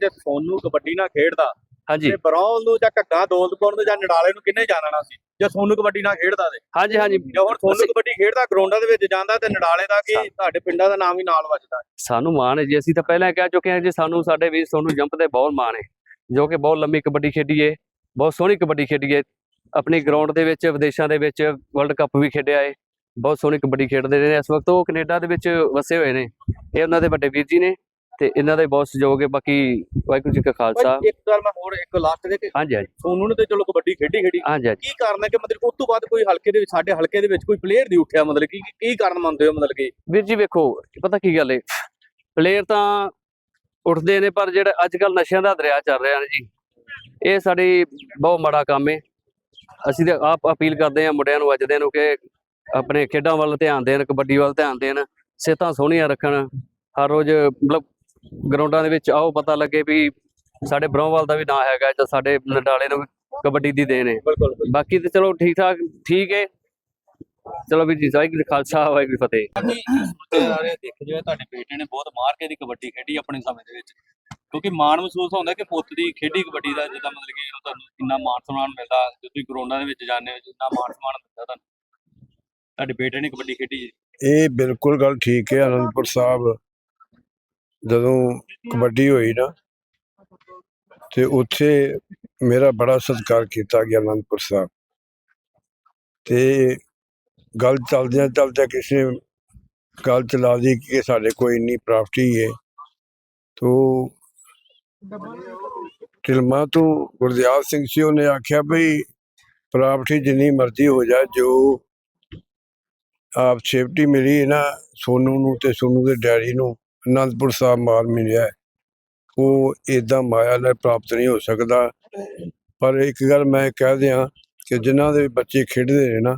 ਜੇ ਸੋਨੂੰ ਕਬੱਡੀ ਨਾਲ ਖੇਡਦਾ ਹਾਂਜੀ। ਤੇ ਬਰੌਲ ਨੂੰ ਜਾਂ ਘੱਗਾ ਦੌਲਤਪੁਰ ਨੂੰ ਜਾਂ ਨਡਾਲੇ ਨੂੰ ਕਿੰਨੇ ਜਾਣਨਾ ਸੀ? ਜੇ ਸੋਨੂੰ ਕਬੱਡੀ ਨਾਲ ਖੇਡਦਾ ਤੇ। ਹਾਂਜੀ ਹਾਂਜੀ। ਜੇ ਹੁਣ ਸੋਨੂੰ ਕਬੱਡੀ ਖੇਡਦਾ ਗਰਾਊਂਡਾਂ ਦੇ ਵਿੱਚ ਜਾਂਦਾ ਤੇ ਨਡਾਲੇ ਦਾ ਕੀ ਤੁਹਾਡੇ ਪਿੰਡਾਂ ਦਾ ਨਾਮ ਹੀ ਨਾਲ ਵੱਜਦਾ? ਸਾਨੂੰ ਮਾਣ ਹੈ ਜੀ ਅਸੀਂ ਤਾਂ ਪਹਿਲਾਂ ਕਹਿ ਚੁੱਕੇ ਹਾਂ ਜੀ ਸਾਨੂੰ ਸਾਡੇ ਵੀਰ ਸੋਨੂੰ ਜੰਪ ਤੇ ਬਹੁਤ ਮਾਣ ਹੈ ਜੋ ਕਿ ਬਹੁਤ ਲੰਮੀ ਕਬੱਡੀ ਖੇਡੀ ਹੈ ਬਹੁਤ ਸੋਹਣੀ ਕਬੱਡੀ ਖੇਡੀ ਹੈ ਆਪਣੀ ਗਰਾਊਂਡ ਦੇ ਵਿੱਚ ਵਿਦੇਸ਼ਾਂ ਦੇ ਵਿੱਚ ਵਰਲਡ ਕੱਪ ਵੀ ਖੇਡਿਆ ਹੈ ਬਹੁਤ ਸੋਹਣੀ ਕਬੱਡੀ ਖੇਡਦੇ ਨੇ। ਇਸ ਵਕਤ ਉਹ ਕੈਨੇਡਾ ਦੇ ਵਿੱਚ ਵਸੇ ਹੋਏ ਨੇ ਇਹ ਉਹਨਾਂ ਦੇ ਵੱਡੇ ਵੀਰ ਜੀ ਨੇ। ਤੇ ਇਹਨਾਂ ਦੇ ਬਹੁਤ ਸਹਿਯੋਗ ਹੈ ਬਾਕੀ ਵਾਹਿਗੁਰੂ ਜੀ ਕਾ ਖਾਲਸਾ। ਇੱਕ ਗੱਲ ਮੈਂ ਹੋਰ ਇੱਕ ਲਾਸਟ ਦੇ ਕਿ ਹਾਂਜੀ ਹਾਂਜੀ। ਸੋਨੂੰ ਨੇ ਤੇ ਚਲੋ ਕਬੱਡੀ ਖੇਡੀ ਖੇਡੀ। ਹਾਂਜੀ ਹਾਂਜੀ। ਕੀ ਕਾਰਨ ਹੈ ਕਿ ਮਤਲਬ ਉਸ ਤੋਂ ਬਾਅਦ ਕੋਈ ਹਲਕੇ ਦੇ ਵਿੱਚ ਸਾਡੇ ਹਲਕੇ ਦੇ ਵਿੱਚ ਕੋਈ ਪਲੇਅਰ ਨਹੀਂ ਉੱਠਿਆ ਮਤਲਬ ਕੀ ਕੀ ਕਾਰਨ ਮੰਨਦੇ ਹੋ ਮਤਲਬ ਕਿ? ਵੀਰ ਜੀ ਵੇਖੋ ਪਤਾ ਕੀ ਗੱਲ ਏ? ਪਲੇਅਰ ਤਾਂ ਉੱਠਦੇ ਨੇ ਪਰ ਜਿਹੜਾ ਅੱਜ ਕੱਲ ਨਸ਼ਿਆਂ ਦਾ ਦਰਿਆ ਚੱਲ ਰਿਹਾ ਨਾ ਜੀ ਇਹ ਸਾਡੀ ਬਹੁਤ ਮਾੜਾ ਕੰਮ ਏ। ਅਸੀਂ ਤਾਂ ਆਪ ਅਪੀਲ ਕਰਦੇ ਹਾਂ ਮੁੰਡਿਆਂ ਨੂੰ ਅੱਜ ਦੇ ਨੂੰ ਕਿ ਆਪਣੇ ਖੇਡਾਂ ਵੱਲ ਧਿਆਨ ਦੇਣ ਕਬੱਡੀ ਵੱਲ ਧਿਆਨ ਦੇਣ ਸਿਹਤਾਂ ਸੋਹਣੀਆਂ ਰੱਖਣ ਹਰ ਰੋਜ਼ ਮਤਲਬ ਗਰਾਊਂਡਾਂ ਦੇ ਵਿੱਚ ਆਓ ਪਤਾ ਲੱਗੇ ਵੀ ਸਾਡੇ ਬਰੋਵਾਲ ਦਾ ਵੀ ਨਾਂ ਹੈਗਾ ਜਾਂ ਸਾਡੇ ਨਡਾਲੇ ਨੂੰ ਕਬੱਡੀ ਦੀ ਦੇਣ ਬਿਲਕੁਲ ਬਾਕੀ ਤੇ ਚਲੋ ਠੀਕ ਠਾਕ ਠੀਕ ਏ ਚਲੋ ਵੀ ਜੀ ਵਾਹਿਗੁਰੂ ਖਾਲਸਾ ਵਾਹਿਗੁਰੂ ਫਤਿਹ। ਸਾਰੇ ਦੇਖ ਜੋ ਤੁਹਾਡੇ ਬੇਟੇ ਨੇ ਬਹੁਤ ਮਾਰ ਕੇ ਦੀ ਕਬੱਡੀ ਖੇਡੀ ਆਪਣੇ ਸਮੇਂ ਦੇ ਵਿੱਚ। ਕਿਉਂਕਿ ਮਾਣ ਮਹਿਸੂਸ ਹੁੰਦਾ ਕਿ ਪੁੱਤ ਦੀ ਖੇਡੀ ਕਬੱਡੀ ਦਾ ਜਿੱਦਾਂ ਮਤਲਬ ਕਿ ਤੁਹਾਨੂੰ ਇੰਨਾ ਮਾਣ ਸਨਮਾਨ ਮਿਲਦਾ ਜੇ ਤੁਸੀਂ ਗਰਾਊਂਡਾਂ ਦੇ ਵਿੱਚ ਜਾਂਦੇ ਹੋ ਜਿੰਨਾ ਮਾਣ ਸਨਮਾਨ ਮਿਲਦਾ ਤੁਹਾਨੂੰ। ਤੁਹਾਡੇ ਬੇਟੇ ਨੇ ਕਬੱਡੀ ਖੇਡੀ ਜੀ। ਇਹ ਬਿਲਕੁਲ ਗੱਲ ਠੀਕ ਹੈ ਅਨੰਦਪੁਰ ਸਾਹਿਬ ਜਦੋਂ ਕਬੱਡੀ ਹੋਈ ਨਾ, ਤੇ ਉੱਥੇ ਮੇਰਾ ਬੜਾ ਸਤਿਕਾਰ ਕੀਤਾ ਗਿਆ ਅਨੰਦਪੁਰ ਸਾਹਿਬ। ਤੇ ਗੱਲ ਚੱਲਦਿਆਂ ਚੱਲਦਿਆਂ ਕਿਸੇ ਗੱਲ ਚਲਾ ਦੀ ਕਿ ਸਾਡੇ ਕੋਈ ਇੰਨੀ ਪ੍ਰਾਪਰਟੀ ਹੈ ਤੋ ਟਿਲਮਾ ਤੋਂ ਗੁਰਦਿਆਲ ਸਿੰਘ ਸੀ, ਉਹਨੇ ਆਖਿਆ ਭਈ ਪ੍ਰਾਪਰਟੀ ਜਿੰਨੀ ਮਰਜ਼ੀ ਹੋ ਜਾਏ, ਜੋ ਆਪ ਸੇਫਟੀ ਮਿਲੀ ਨਾ ਸੋਨੂ ਨੂੰ ਤੇ ਸੋਨੂ ਦੇ ਡੈਡੀ ਨੂੰ ਅਨੰਦਪੁਰ ਸਾਹਿਬ ਮਾਲ ਮਿਲਿਆ ਉਹ ਇਦਾਂ ਮਾਇਆ ਨਾਲ ਪ੍ਰਾਪਤ ਨਹੀਂ ਹੋ ਸਕਦਾ। ਪਰ ਇੱਕ ਗੱਲ ਮੈਂ ਕਹਿ ਦਿਆਂ ਕਿ ਜਿਨ੍ਹਾਂ ਦੇ ਬੱਚੇ ਖੇਡਦੇ ਨੇ ਨਾ,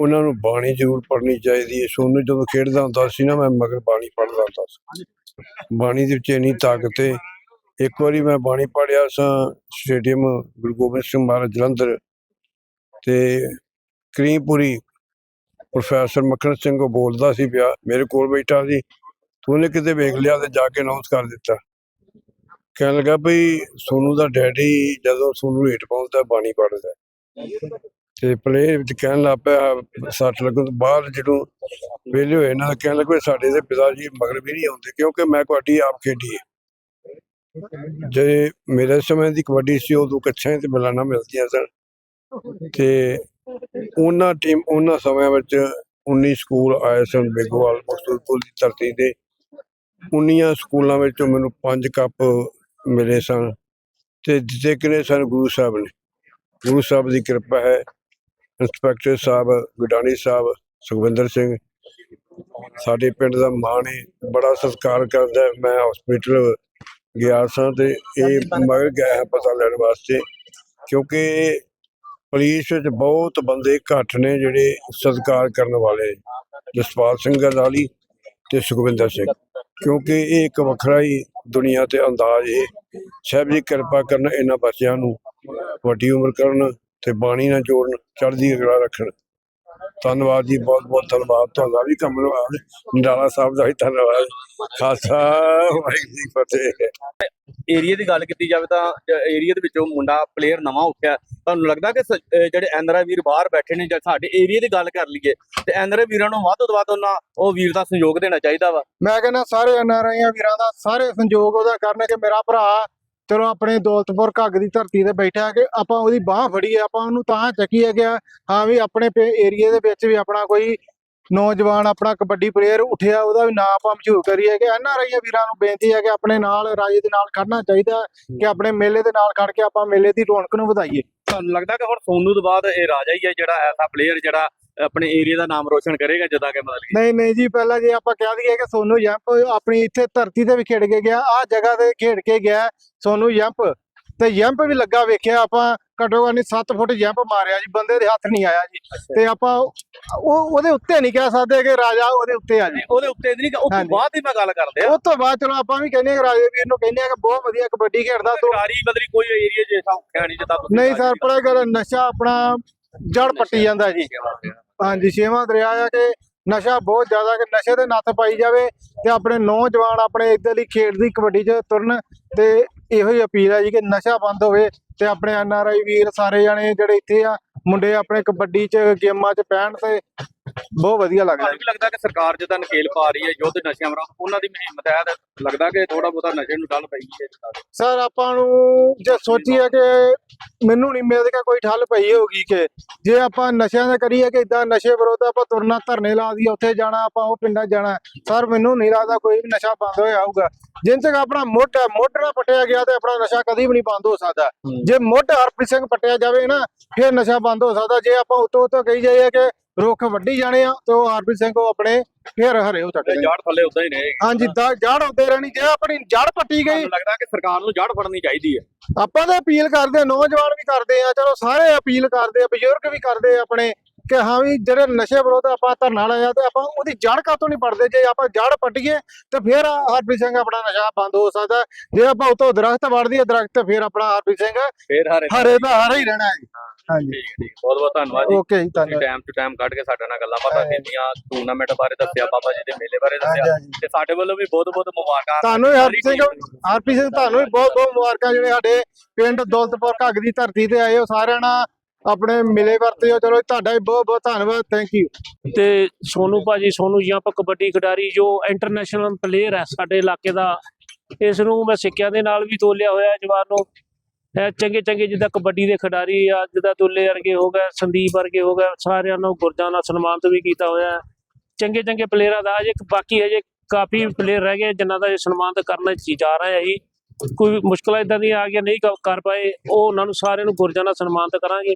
ਉਹਨਾਂ ਨੂੰ ਬਾਣੀ ਜ਼ਰੂਰ ਪੜ੍ਹਨੀ ਚਾਹੀਦੀ ਹੈ। ਸੋਨੂ ਜਦੋਂ ਖੇਡਦਾ ਹੁੰਦਾ ਸੀ ਨਾ, ਮੈਂ ਮਗਰ ਬਾਣੀ ਪੜ੍ਹਦਾ ਹੁੰਦਾ ਸੀ। ਬਾਣੀ ਦੇ ਵਿੱਚ ਇੰਨੀ ਤਾਕਤ ਹੈ ਇੱਕ ਵਾਰੀ ਮੈਂ ਬਾਣੀ ਪੜ੍ਹਿਆ ਸਾਂ ਸਟੇਡੀਅਮ ਗੁਰੂ ਗੋਬਿੰਦ ਸਿੰਘ ਮਹਾਰਾਜ ਜਲੰਧਰ ਤੇ ਕਰੀਮਪੁਰੀ ਪ੍ਰੋਫੈਸਰ ਮੱਖਣ ਸਿੰਘ ਉਹ ਬੋਲਦਾ ਸੀ ਪਿਆ, ਮੇਰੇ ਕੋਲ ਬੈਠਾ ਸੀ। ਤੂੰ ਕਿਤੇ ਵੇਖ ਲਿਆ ਤੇ ਜਾ ਕੇ ਅਨਾਉਂਸ ਕਰ ਦਿੱਤਾ। ਕਹਿਣ ਲੱਗਾ ਭਈ ਸੋਨੂ ਦਾ ਡੈਡੀ ਜਦੋਂ ਸੋਨੂ ਹੇਠ ਪਹੁੰਚਦਾ, ਬਾਣੀ ਪੜ੍ਹਦਾ। ਤੇ ਪਲੇ ਵਿੱਚ ਕਹਿਣ ਲੱਗ ਪਿਆ, ਸੱਟ ਲੱਗਣ ਤੋਂ ਬਾਅਦ ਜਦੋਂ ਵਿਹਲੇ ਹੋਏ ਨਾ ਕਹਿਣ ਲੱਗੇ ਸਾਡੇ ਦੇ ਪਿਤਾ ਜੀ ਮਗਰ ਵੀ ਨਹੀਂ ਆਉਂਦੇ, ਕਿਉਂਕਿ ਮੈਂ ਕਬੱਡੀ ਆਪ ਖੇਡੀ ਹੈ। ਜੇ ਮੇਰੇ ਸਮੇਂ ਦੀ ਕਬੱਡੀ ਸੀ, ਉਦੋਂ ਕੱਛਾਂ ਤੇ ਬਲਾਣਾ ਮਿਲਦੀਆਂ ਸਨ। ਤੇ ਉਹਨਾਂ ਟੀਮ, ਉਹਨਾਂ ਸਮਿਆਂ ਵਿੱਚ 19 ਸਕੂਲ ਆਏ ਸਨ ਬੇਗੋਵਾਲ ਮਕਸੂਦਪੁਰ ਦੀ ਧਰਤੀ ਤੇ। 19 ਸਕੂਲਾਂ ਵਿੱਚੋਂ ਮੈਨੂੰ ਪੰਜ ਕੱਪ ਮਿਲੇ ਸਨ ਤੇ ਜਿੱਤੇ ਕਿਨੇ ਸਨ? ਗੁਰੂ ਸਾਹਿਬ ਨੇ। ਗੁਰੂ ਸਾਹਿਬ ਦੀ ਕਿਰਪਾ ਹੈ। ਇੰਸਪੈਕਟਰ ਸਾਹਿਬ ਗੁਡਾਣੀ ਸਾਹਿਬ ਸੁਖਵਿੰਦਰ ਸਿੰਘ ਸਾਡੇ ਪਿੰਡ ਦਾ ਮਾਣ ਹੈ ਬੜਾ ਸਤਿਕਾਰ ਕਰਦਾ। ਮੈਂ ਹਸਪੀਟਲ ਗਿਆ ਸਾਂ ਤੇ ਇਹ ਮਗਰ ਗਿਆ ਹੈ ਪਤਾ ਲੈਣ ਵਾਸਤੇ ਕਿਉਂਕਿ ਪੁਲਿਸ ਵਿੱਚ ਬਹੁਤ ਬੰਦੇ ਘੱਟ ਨੇ ਜਿਹੜੇ ਸਤਿਕਾਰ ਕਰਨ ਵਾਲੇ। ਜਸਪਾਲ ਸਿੰਘ ਗਰਦਾਲੀ ਤੇ ਸੁਖਵਿੰਦਰ ਸਿੰਘ। ਕਿਉਂਕਿ ਇਹ ਇੱਕ ਵੱਖਰਾ ਹੀ ਦੁਨੀਆ ਤੇ ਅੰਦਾਜ਼ ਹੈ ਸਾਹਿਬ ਜੀ, ਕਿਰਪਾ ਕਰਨ ਇਹਨਾਂ ਬੱਚਿਆਂ ਨੂੰ ਵੱਡੀ ਉਮਰ ਕਰਨ ਤੇ ਬਾਣੀ ਨਾਲ ਜੋੜਨ, ਚੜ੍ਹਦੀ ਅਗਲਾ ਰੱਖਣ। ਧੰਨਵਾਦ ਜੀ ਬਹੁਤ ਬਹੁਤ ਧੰਨਵਾਦ। ਤੁਹਾਡਾ ਵੀ ਕਮਲਵਾਦ ਨਿਰਾਲਾ ਸਾਹਿਬ ਦਾ ਵੀ ਧੰਨਵਾਦ। ਖਾਲਸਾ ਵਾਹਿਗੁਰੂ ਜੀ ਫਤਿਹ। ਏਰੀਆ ਦੀ ਗੱਲ ਕੀਤੀ ਜਾਵੇ ਤਾਂ ਏਰੀਆ ਦੇ ਵਿੱਚੋਂ ਮੁੰਡਾ ਪਲੇਅਰ ਨਵਾਂ ਉੱਠਿਆ। ਤੁਹਾਨੂੰ ਲੱਗਦਾ ਕਿ ਜਿਹੜੇ ਐਨਆਰਆਈ ਵੀਰ ਬਾਹਰ ਬੈਠੇ ਨੇ ਜਾਂ ਸਾਡੇ ਏਰੀਆ ਦੀ ਗੱਲ ਕਰ ਲਈਏ, ਤੇ ਐਨਆਰਆਈ ਵੀਰਾਂ ਨੂੰ ਵੱਧ ਤੋਂ ਵੱਧ ਉਹਨਾਂ, ਉਹ ਵੀਰ ਦਾ ਸਹਿਯੋਗ ਦੇਣਾ ਚਾਹੀਦਾ ਵਾ? ਮੈਂ ਕਹਿੰਦਾ ਸਾਰੇ ਐਨਆਰਆਈਆਂ ਵੀਰਾਂ ਦਾ ਸਾਰੇ ਸੰਯੋਗ ਉਹਦਾ ਕਰਨ ਕਿ ਮੇਰਾ ਭਰਾ ਚਲੋ ਆਪਣੇ ਦੌਲਤਪੁਰ ਘੱਗ ਦੀ ਧਰਤੀ ਤੇ ਬੈਠਾ ਕਿ ਆਪਾਂ ਉਹਦੀ ਬਾਹ ਫੜੀਏ, ਆਪਾਂ ਉਹਨੂੰ ਤਾਂ ਚੱਕੀਏ ਗਿਆ ਹਾਂ ਵੀ ਆਪਣੇ ਏਰੀਆ ਦੇ ਵਿੱਚ ਵੀ ਆਪਣਾ ਕੋਈ ਨੌਜਵਾਨ ਆਪਣਾ ਕਬੱਡੀ ਪਲੇਅਰ ਉੱਠਿਆ ਉਹਦਾ ਵੀ ਨਾਂ ਆਪਾਂ ਮਸ਼ਹੂਰ ਕਰੀਏ ਕਿ ਐਨਆਰਆਈਆਂ ਵੀਰਾਂ ਨੂੰ ਬੇਨਤੀ ਹੈ ਕਿ ਆਪਣੇ ਨਾਲ ਰਾਜੇ ਦੇ ਨਾਲ ਖੜਨਾ ਚਾਹੀਦਾ ਕਿ ਆਪਣੇ ਮੇਲੇ ਦੇ ਨਾਲ ਖੜ ਕੇ ਆਪਾਂ ਮੇਲੇ ਦੀ ਰੌਣਕ ਨੂੰ ਵਧਾਈਏ। ਤੁਹਾਨੂੰ ਲੱਗਦਾ ਕਿ ਹੁਣ ਸੋਨੂ ਤੋਂ ਬਾਅਦ ਇਹ ਰਾਜਾ ਹੀ ਹੈ ਜਿਹੜਾ ਐਸਾ ਪਲੇਅਰ ਜਿਹੜਾ ਆਪਣੇ ਏਰੀਆ ਦਾ ਨਾਮ ਰੋਸ਼ਨ ਕਰੇਗਾ ਜਿੱਦਾਂ ਕਿ ਮਤਲਬ ਨਹੀਂ ਨਹੀਂ ਜੀ ਪਹਿਲਾਂ ਜੇ ਆਪਾਂ ਕਹਿ ਦਈਏ ਕਿ ਸੋਨੂ ਜੰਪ ਆਪਣੀ ਇੱਥੇ ਧਰਤੀ ਤੇ ਵੀ ਖੇਡ ਕੇ ਗਿਆ ਆ ਜਗ੍ਹਾ ਤੇ ਖੇਡ ਕੇ ਗਿਆ ਸੋਨੂ ਜੰਪ। ਤੇ ਜੰਪ ਵੀ ਲੱਗਾ ਵੇਖਿਆ ਆਪਾਂ ਘੱਟੋ ਘੱਟ 7 ਫੁੱਟ ਜੰਪ ਮਾਰਿਆ ਜੀ ਬੰਦੇ ਦੇ ਹੱਥ ਨਹੀਂ ਆਇਆ ਜੀ। ਤੇ ਆਪਾਂ ਉਹ ਉਹਦੇ ਉੱਤੇ ਨਹੀਂ ਕਹਿ ਸਕਦੇ ਕਿ ਰਾਜਾ ਉਹਦੇ ਉੱਤੇ ਆ ਜੀ। ਉਹਦੇ ਉੱਤੇ ਨਹੀਂ ਉਸ ਤੋਂ। ਬਾਅਦ ਦੀ ਮੈਂ ਗੱਲ ਕਰਦੇ ਆ। ਉਸ ਤੋਂ ਬਾਅਦ ਚਲੋ ਆਪਾਂ ਵੀ ਕਹਿੰਦੇ ਹਾਂ ਕਿ ਰਾਜੇ ਵੀਰ ਨੂੰ ਕਹਿੰਦੇ ਆ ਕਿ ਬਹੁਤ ਵਧੀਆ ਕਬੱਡੀ ਖੇਡਦਾ ਤੂੰ। ਸਰਕਾਰੀ ਬਦਲੀ ਕੋਈ ਏਰੀਆ ਜੈਸਾ ਹੈ ਨਹੀਂ ਜਿੱਦਾਂ ਨਹੀਂ ਸਰ ਪੜਾ ਗੱਲ ਨਸ਼ਾ ਆਪਣਾ ਜੜ ਪੱਟੀ ਜਾਂਦਾ ਜੀ। ਹਾਂਜੀ ਛੇਵਾਂ ਦਰਿਆ ਆ ਕਿ ਨਸ਼ਾ ਬਹੁਤ ਜ਼ਿਆਦਾ ਕਿ ਨਸ਼ੇ ਦੇ ਨੱਥ ਪਾਈ ਜਾਵੇ ਤੇ ਆਪਣੇ ਨੌਜਵਾਨ ਆਪਣੇ ਇੱਧਰਲੀ ਖੇਡ ਦੀ ਕਬੱਡੀ 'ਚ ਤੁਰਨ ਤੇ ਇਹੋ ਹੀ ਅਪੀਲ ਹੈ ਜੀ ਕਿ ਨਸ਼ਾ ਬੰਦ ਹੋਵੇ ਤੇ ਆਪਣੇ ਐਨ ਆਰ ਆਈ ਵੀਰ ਸਾਰੇ ਜਾਣੇ ਜਿਹੜੇ ਇੱਥੇ ਆ, ਮੁੰਡੇ ਆਪਣੇ ਕਬੱਡੀ 'ਚ ਗੇਮਾਂ 'ਚ ਪੈਣ ਤੇ ਬਹੁਤ ਵਧੀਆ ਲੱਗਦਾ ਤੁਹਾਨੂੰ ਵੀ ਲੱਗਦਾ ਕਿ ਸਰਕਾਰ ਜਿੱਦਾਂ ਨਕੇਲ ਪਾ ਰਹੀ ਹੈ ਯੁੱਧ ਨਸ਼ਿਆਂ ਵਿਰੁੱਧ ਉਹਨਾਂ ਦੀ ਮੁਹਿੰਮ ਤਹਿਤ ਲੱਗਦਾ ਕਿ ਥੋੜਾ ਬਹੁਤਾ ਨਸ਼ੇ ਨੂੰ ਠੱਲ ਪਈ ਹੈ ਸਰ ਆਪਾਂ ਨੂੰ ਜੇ ਸੋਚੀਏ ਕਿ ਮੈਨੂੰ ਨਹੀਂ ਮਿਲਦਾ ਕਿ ਕੋਈ ਠੱਲ ਪਈ ਹੋਗੀ ਕਿ ਜੇ ਆਪਾਂ ਨਸ਼ਿਆਂ ਦਾ ਕਰੀਏ ਕਿ ਇਦਾਂ ਨਸ਼ੇ ਵਿਰੋਧ ਆਪਾਂ ਤੁਰਨਾ ਧਰਨੇ ਲਾ ਦਈਏ ਉੱਥੇ ਜਾਣਾ ਆਪਾਂ ਉਹ ਪਿੰਡਾਂ 'ਚ ਜਾਣਾ ਸਰ ਮੈਨੂੰ ਨਹੀਂ ਲੱਗਦਾ ਕੋਈ ਵੀ ਨਸ਼ਾ ਬੰਦ ਹੋਇਆ ਹੋਊਗਾ। ਜਿੰਨ ਤੱਕ ਆਪਣਾ ਮੁੱਢ ਮੁੱਢ ਨਾ ਪਟਿਆ ਗਿਆ ਤੇ ਆਪਣਾ ਨਸ਼ਾ ਕਦੀ ਵੀ ਨਹੀਂ ਬੰਦ ਹੋ ਸਕਦਾ। ਜੇ ਮੁੱਢ ਹਰਪ੍ਰੀਤ ਸਿੰਘ ਪਟਿਆ ਜਾਵੇ ਨਾ ਫਿਰ ਨਸ਼ਾ ਬੰਦ ਹੋ ਸਕਦਾ। ਜੇ ਆਪਾਂ ਉਤੋਂ ਉਤੋਂ ਕਹੀ ਜਾਈਏ ਕਿ ਰੁੱਖ ਵੱਢੀ ਜਾਣੇ ਆ ਤੇ ਉਹ ਹਰਪ੍ਰੀਤ ਸਿੰਘ ਉਹ ਆਪਣੇ ਫਿਰ ਹਰੇ ਹੋ ਸਕਦੇ ਜੜ ਥੱਲੇ ਉਦਾਂ ਹੀ ਰਹੇਗੀ ਹਾਂਜੀ ਦਾ ਜੜ ਹੁੰਦੇ ਰਹਿਣੀ ਜੇ ਆਪਣੀ ਜੜ ਪੱਟੀ ਗਈ। ਲੱਗਦਾ ਕਿ ਸਰਕਾਰ ਨੂੰ ਜੜ ਫੜਨੀ ਚਾਹੀਦੀ ਹੈ। ਆਪਾਂ ਤਾਂ ਅਪੀਲ ਕਰਦੇ ਆ ਨੌਜਵਾਨ ਵੀ ਕਰਦੇ ਆ ਚਲੋ ਸਾਰੇ ਅਪੀਲ ਕਰਦੇ ਆ ਬਜ਼ੁਰਗ ਵੀ ਕਰਦੇ ਆ ਆਪਣੇ ਕਿ ਹਾਂ ਵੀ ਜਿਹੜੇ ਨਸ਼ੇ ਵਿਰੋਧ ਆਪਾਂ ਧਰਨਾ ਲਾਇਆ ਤੇ ਆਪਾਂ ਉਹਦੀ ਜੜ ਕਾਤੋਂ ਨਹੀਂ ਪੜਦੇ ਜੇ ਆਪਾਂ ਜੜ ਪੱਟੀਏ ਤੇ ਫਿਰ ਹਰਪ੍ਰੀਤ ਸਿੰਘ ਆਪਣਾ ਨਸ਼ਾ ਬੰਦ ਹੋ ਸਕਦਾ। ਜੇ ਆਪਾਂ ਉਤੋਂ ਦਰਖਤ ਵੜ ਦਈਏ ਦਰਖਤ ਫਿਰ ਆਪਣਾ ਹਰਪ੍ਰੀਤ ਸਿੰਘ ਫੇਰ ਹਾਰੇ ਹਰੇ ਦਾ ਹਰਾ ਹੀ ਰਹਿਣਾ ਹੈ। ਹਾਂਜੀ। ਠੀਕ ਹੈ ਠੀਕ। ਬਹੁਤ ਬਹੁਤ ਧੰਨਵਾਦ ਜੀ। ਓਕੇ ਜੀ ਤੁਸੀਂ ਧੰਨਵਾਦ। ਟਾਈਮ ਟੂ ਟਾਈਮ ਕੱਢ ਕੇ ਸਾਡੇ ਨਾਲ ਗੱਲਾਂ ਬਾਤਾਂ ਹਾਂਜੀ। ਕੀਤੀਆਂ ਟੂਰਨਾਮੈਂਟ ਬਾਰੇ ਦੱਸਿਆ ਬਾਬਾ ਜੀ ਦੇ ਮੇਲੇ ਬਾਰੇ ਹਾਂਜੀ ਦੱਸਿਆ। ਹਾਂਜੀ ਤੇ ਸਾਡੇ ਵੱਲੋਂ ਵੀ ਬਹੁਤ ਬਹੁਤ ਮੁਬਾਰਕਾਂ। ਤੁਹਾਨੂੰ ਵੀ ਹਰਪ੍ਰੀਤ ਸਿੰਘ ਹਰਪ੍ਰੀਤ ਸਿੰਘ ਤੁਹਾਨੂੰ ਵੀ ਬਹੁਤ ਬਹੁਤ ਮੁਬਾਰਕਾਂ। ਜਿਹੜੇ ਸਾਡੇ ਪਿੰਡ ਦੌਲਤਪੁਰ ਘੱਗ ਦੀ ਧਰਤੀ ਤੇ ਆਏ ਹੋ ਸਾਰਿਆਂ ਨਾਲ ਆਪਣੇ ਮਿਲੇ ਵਰਤੇ ਹੋ। ਚਲੋ ਤੁਹਾਡਾ ਵੀ ਬਹੁਤ ਬਹੁਤ ਧੰਨਵਾਦ। ਥੈਂਕ ਯੂ ਤੇ ਸੋਨੂ ਭਾਜੀ ਸੋਨੂ ਜੀ ਆਪਾਂ ਕਬੱਡੀ ਖਿਡਾਰੀ ਜੋ ਇੰਟਰਨੈਸ਼ਨਲ ਪਲੇਅਰ ਹੈ ਸਾਡੇ ਇਲਾਕੇ ਦਾ ਇਸ ਨੂੰ ਮੈਂ ਸਿੱਕਿਆਂ ਦੇ ਨਾਲ ਵੀ ਤੋਲਿਆ ਹੋਇਆ ਹੈ ਜਵਾਨ ਨੂੰ। ਚੰਗੇ ਚੰਗੇ ਜਿੱਦਾਂ ਕਬੱਡੀ ਦੇ ਖਿਡਾਰੀ ਆ, ਜਿੱਦਾਂ ਦੁੱਲੇ ਵਰਗੇ ਹੋ ਗਏ, ਸੰਦੀਪ ਵਰਗੇ ਹੋ ਗਏ, ਸਾਰਿਆਂ ਨੂੰ ਗੁਰਜਾਂ ਨਾਲ ਸਨਮਾਨਿਤ ਵੀ ਕੀਤਾ ਹੋਇਆ ਚੰਗੇ ਚੰਗੇ ਪਲੇਅਰਾਂ ਦਾ ਅਜੇ ਬਾਕੀ ਹਜੇ ਕਾਫੀ ਪਲੇਅਰ ਰਹਿ ਗਏ ਜਿਨ੍ਹਾਂ ਦਾ ਇਹ ਸਨਮਾਨਿਤ ਕਰਨਾ ਜਾ ਰਿਹਾ ਹੈ ਜੀ ਕੋਈ ਮੁਸ਼ਕਲਾਂ ਇਦਾਂ ਦੀਆਂ ਆ ਗਈਆਂ, ਨਹੀਂ ਕ- ਕਰ ਪਾਏ, ਉਹ ਉਹਨਾਂ ਨੂੰ ਸਾਰਿਆਂ ਨੂੰ ਗੁਰਜਾਂ ਨਾਲ ਸਨਮਾਨਿਤ ਕਰਾਂਗੇ।